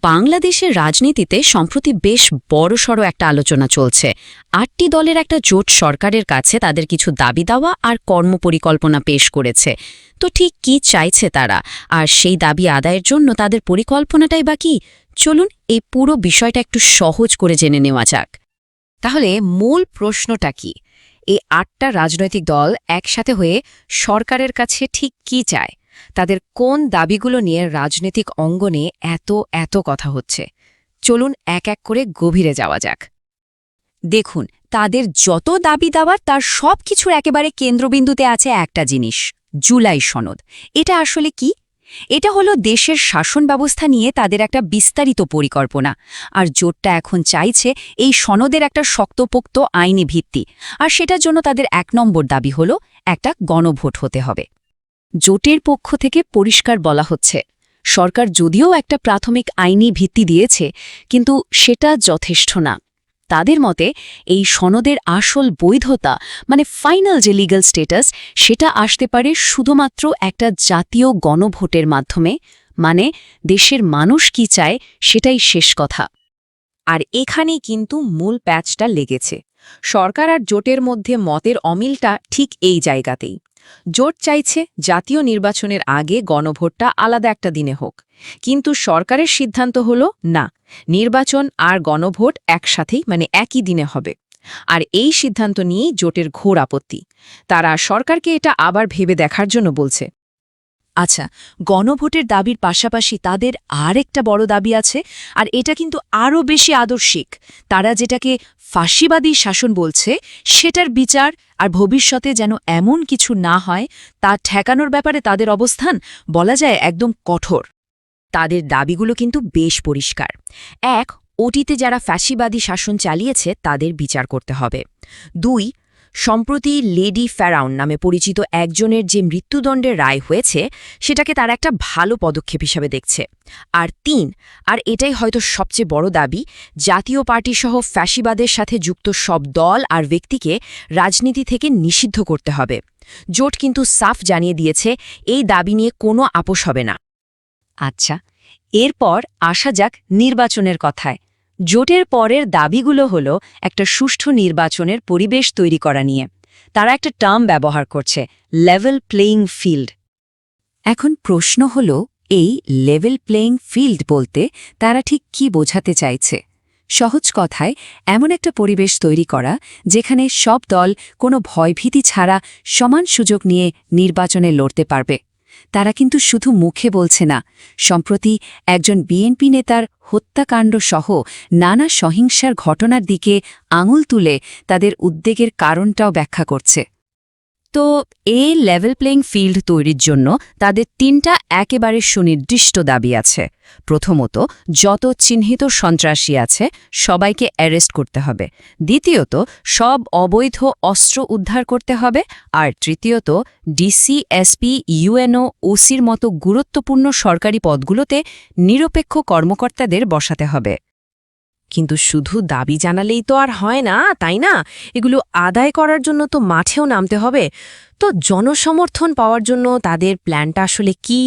বাংলাদেশের রাজনীতিতে সম্প্রতি বেশ বড়সড় একটা আলোচনা চলছে। আটটি দলের একটা জোট সরকারের কাছে তাদের কিছু দাবি দেওয়া আর কর্মপরিকল্পনা পেশ করেছে। তো ঠিক কি চাইছে তারা? আর সেই দাবি আদায়ের জন্য তাদের পরিকল্পনাটাই বা কি? চলুন এই পুরো বিষয়টা একটু সহজ করে জেনে নেওয়া যাক। তাহলে মূল প্রশ্নটা কি? এই আটটা রাজনৈতিক দল একসাথে হয়ে সরকারের কাছে ঠিক কি চায়? তাদের কোন দাবিগুলো নিয়ে রাজনৈতিক অঙ্গনে এত এত কথা হচ্ছে? চলুন এক এক করে গভীরে যাওয়া যাক। দেখুন, তাদের যত দাবি দাবার তার সব কিছুর একেবারে কেন্দ্রবিন্দুতে আছে একটা জিনিস, জুলাই সনদ। এটা আসলে কি? এটা হলো দেশের শাসন ব্যবস্থা নিয়ে তাদের একটা বিস্তারিত পরিকল্পনা। আর জোটটা এখন চাইছে এই সনদের একটা শক্তপোক্ত আইনি ভিত্তি। আর সেটার জন্য তাদের এক নম্বর দাবি হলো একটা গণভোট হতে হবে। জোটের পক্ষ থেকে পরিষ্কার বলা হচ্ছে। সরকার যদিও একটা প্রাথমিক আইনি ভিত্তি দিয়েছে, কিন্তু সেটা যথেষ্ট না। তাদের মতে, এই সনদের আসল বৈধতা মানে ফাইনাল যে লিগ্যাল স্টেটাস, সেটা আসতে পারে শুধুমাত্র একটা জাতীয় গণভোটের মাধ্যমে মানে দেশের মানুষ কি চায়, সেটাই শেষ কথা। আর এখানেই কিন্তু মূল প্যাচটা লেগেছে। সরকার আর জোটের মধ্যে মতের অমিলটা ঠিক এই জায়গাতেই। জোট চাইছে জাতীয় নির্বাচনের আগে গণভোটটা আলাদা একটা দিনে হোক। কিন্তু সরকারের সিদ্ধান্ত হল, না, নির্বাচন আর গণভোট একসাথেই মানে একই দিনে হবে। আর এই সিদ্ধান্ত নিয়েই জোটের ঘোর আপত্তি। তারা সরকারকে এটা আবার ভেবে দেখার জন্য বলছে। আচ্ছা গণভোটের দাবির পাশাপাশি তাদের আর একটা বড় দাবি আছে, আর এটা কিন্তু আরও বেশি আদর্শিক। তারা যেটাকে ফাঁসিবাদী শাসন বলছে, সেটার বিচার আর ভবিষ্যতে যেন এমন কিছু না হয়, তা ঠেকানোর ব্যাপারে তাদের অবস্থান বলা যায় একদম কঠোর। তাদের দাবিগুলো কিন্তু বেশ পরিষ্কার। এক, অতীতে যারা ফ্যাসিবাদী শাসন চালিয়েছে, তাদের বিচার করতে হবে। দুই সম্প্রতি লেডি ফ্যারাউন নামে পরিচিত একজনের যে মৃত্যুদণ্ডের রায় হয়েছে, সেটাকে তার একটা ভালো পদক্ষেপ হিসাবে দেখছে। আর তিন, আর এটাই হয়তো সবচেয়ে বড় দাবি, জাতীয় পার্টিসহ ফ্যাসিবাদের সাথে যুক্ত সব দল আর ব্যক্তিকে রাজনীতি থেকে নিষিদ্ধ করতে হবে। জোট কিন্তু সাফ জানিয়ে দিয়েছে, এই দাবি নিয়ে কোনো আপোষ হবে না। আচ্ছা এরপর আসা যাক নির্বাচনের কথায়। জোটের পরের দাবিগুলো হল একটা সুষ্ঠু নির্বাচনের পরিবেশ তৈরি করা নিয়ে। তারা একটা টার্ম ব্যবহার করছে লেভেল প্লেয়িং ফিল্ড এখন প্রশ্ন হল, এই লেভেল প্লেয়িং ফিল্ড বলতে তারা ঠিক কি বোঝাতে চাইছে? সহজ কথায়, এমন একটা পরিবেশ তৈরি করা যেখানে সব দল কোনো ভয়ভীতি ছাড়া সমান সুযোগ নিয়ে নির্বাচনে লড়তে পারবে। তারা কিন্তু শুধু মুখে বলছে না। সম্প্রতি একজন বিএনপি নেতার হত্যাকাণ্ড সহ নানা সহিংসার ঘটনার দিকে আঙুল তুলে তাদের উদ্বেগের কারণটাও ব্যাখ্যা করছে। তো এই লেভেল প্লেইং ফিল্ড তৈরির জন্য তাদের তিনটা একেবারে সুনির্দিষ্ট দাবি আছে। প্রথমত, যত চিহ্নিত সন্ত্রাসী আছে, সবাইকে অ্যারেস্ট করতে হবে। দ্বিতীয়ত, সব অবৈধ অস্ত্র উদ্ধার করতে হবে। আর তৃতীয়ত ডিসি এসপি ইউএনও ওসির মতো গুরুত্বপূর্ণ সরকারি পদগুলোতে নিরপেক্ষ কর্মকর্তাদের বসাতে হবে। কিন্তু শুধু দাবি জানালেই তো আর হয় না, তাই না? এগুলো আদায় করার জন্য তো মাঠেও নামতে হবে। তো জনসমর্থন পাওয়ার জন্য তাদের প্ল্যানটা আসলে কি?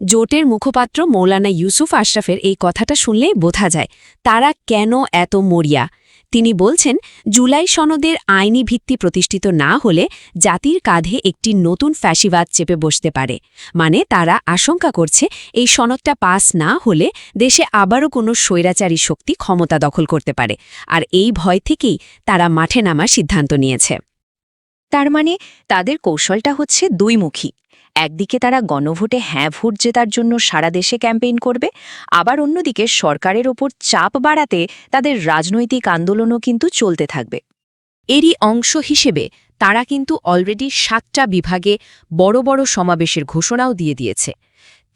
জোটের মুখপাত্র মৌলানা ইউসুফ আশরাফের এই কথাটা শুনলেই বোঝা যায়, তারা কেন এত মরিয়া? তিনি বলছেন, জুলাই সনদের আইনি ভিত্তি প্রতিষ্ঠিত না হলে জাতির কাঁধে একটি নতুন ফ্যাসিবাদ চেপে বসতে পারে। মানে তারা আশঙ্কা করছে এই সনদটা পাস না হলে দেশে আবারও কোনো স্বৈরাচারী শক্তি ক্ষমতা দখল করতে পারে। আর এই ভয় থেকেই তারা মাঠে নামার সিদ্ধান্ত নিয়েছে। তার মানে তাদের কৌশলটা হচ্ছে দুইমুখী। একদিকে তারা গণভোটে হ্যাঁ ভোট জেতার জন্য সারা দেশে ক্যাম্পেইন করবে, আবার অন্যদিকে সরকারের ওপর চাপ বাড়াতে তাদের রাজনৈতিক আন্দোলনও কিন্তু চলতে থাকবে। এরই অংশ হিসেবে তারা কিন্তু অলরেডি সাতটা বিভাগে বড় বড় সমাবেশের ঘোষণাও দিয়ে দিয়েছে।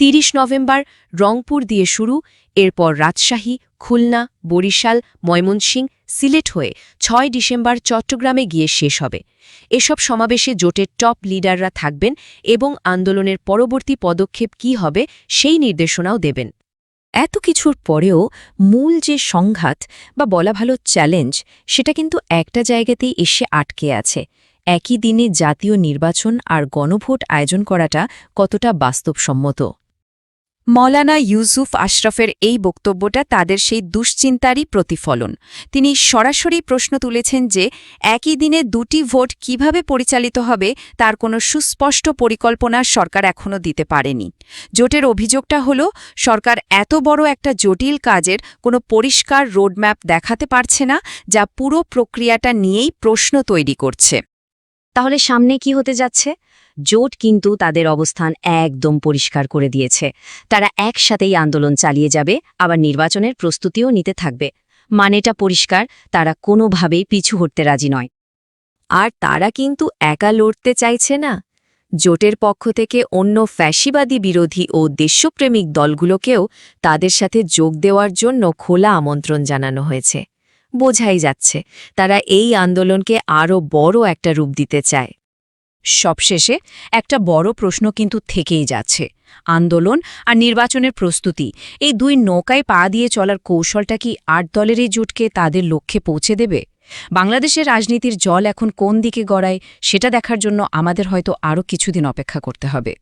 ৩০ নভেম্বর রংপুর দিয়ে শুরু, এরপর রাজশাহী, খুলনা, বরিশাল, ময়মনসিংহ সিলেট হয়ে ছয় ডিসেম্বর চট্টগ্রামে গিয়ে শেষ হবে। এসব সমাবেশে জোটের টপ লিডাররা থাকবেন এবং আন্দোলনের পরবর্তী পদক্ষেপ কি হবে সেই নির্দেশনাও দেবেন। এত কিছুর পরেও মূল যে সংঘাত বা বলা ভালো চ্যালেঞ্জ, সেটা কিন্তু একটা জায়গাতেই এসে আটকে আছে। একই দিনে জাতীয় নির্বাচন আর গণভোট আয়োজন করাটা কতটা বাস্তবসম্মত? মৌলানা ইউসুফ আশরাফের এই বক্তব্যটা তাদের সেই দুশ্চিন্তারই প্রতিফলন। তিনি সরাসরি প্রশ্ন তুলেছেন যে, একই দিনে দুটি ভোট কীভাবে পরিচালিত হবে তার কোনো সুস্পষ্ট পরিকল্পনা সরকার এখনও দিতে পারেনি। জোটের অভিযোগটা হল, সরকার এত বড় একটা জটিল কাজের কোনো পরিষ্কার রোডম্যাপ দেখাতে পারছে না, যা পুরো প্রক্রিয়াটা নিয়েই প্রশ্ন তৈরি করছে। তাহলে সামনে কি হতে যাচ্ছে? জোট কিন্তু তাদের অবস্থান একদম পরিষ্কার করে দিয়েছে। তারা একসাথেই আন্দোলন চালিয়ে যাবে, আবার নির্বাচনের প্রস্তুতিও নিতে থাকবে। মানেটা পরিষ্কার, তারা কোনোভাবেই পিছু হটতে রাজি নয়। আর তারা কিন্তু একা লড়তে চাইছে না। জোটের পক্ষ থেকে অন্য ফ্যাসিবাদী বিরোধী ও দেশপ্রেমিক দলগুলোকেও তাদের সাথে যোগ দেওয়ার জন্য খোলা আমন্ত্রণ জানানো হয়েছে। বোঝাই যাচ্ছে, তারা এই আন্দোলনকে আরও বড় একটা রূপ দিতে চায়। সবশেষে একটা বড় প্রশ্ন কিন্তু থেকেই যাচ্ছে, আন্দোলন আর নির্বাচনের প্রস্তুতি, এই দুই নৌকায় পা দিয়ে চলার কৌশলটা কি আট দলের এই জোটকে তাদের লক্ষ্যে পৌঁছে দেবে? বাংলাদেশের রাজনীতির জল এখন কোন দিকে গড়ায়, সেটা দেখার জন্য আমাদের হয়তো আরও কিছুদিন অপেক্ষা করতে হবে।